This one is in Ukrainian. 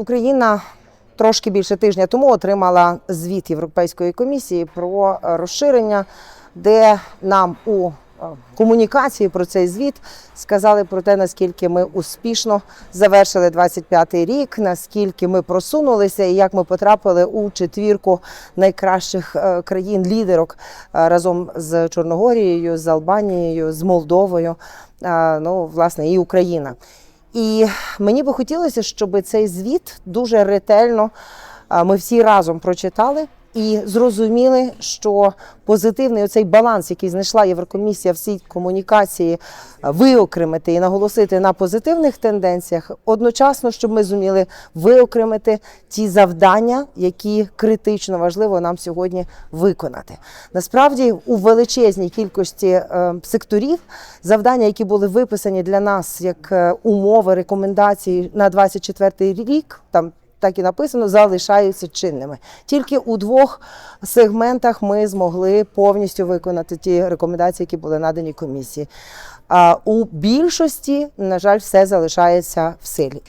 Україна трошки більше тижня тому отримала звіт Європейської комісії про е, розширення, де нам у е, комунікації про цей звіт сказали про те, наскільки ми успішно завершили 25-й рік, наскільки ми просунулися і як ми потрапили у четвірку найкращих е, країн лідерок е, разом з Чорногорією, з Албанією, з Молдовою, ну власне і Україна. І мені би хотілося, щоб цей звіт дуже ретельно ми всі разом прочитали і зрозуміли, що позитивний оцей баланс, який знайшла Єврокомісія в цій комунікації, виокремити і наголосити на позитивних тенденціях, одночасно, щоб ми зуміли виокремити ті завдання, які критично важливо нам сьогодні виконати. Насправді, у величезній кількості е, секторів завдання, які були виписані для нас як е, умови рекомендації на 24 рік, там так і написано, залишаються чинними. Тільки у двох сегментах ми змогли повністю виконати ті рекомендації, які були надані комісії. А у більшості, на жаль, все залишається в силі.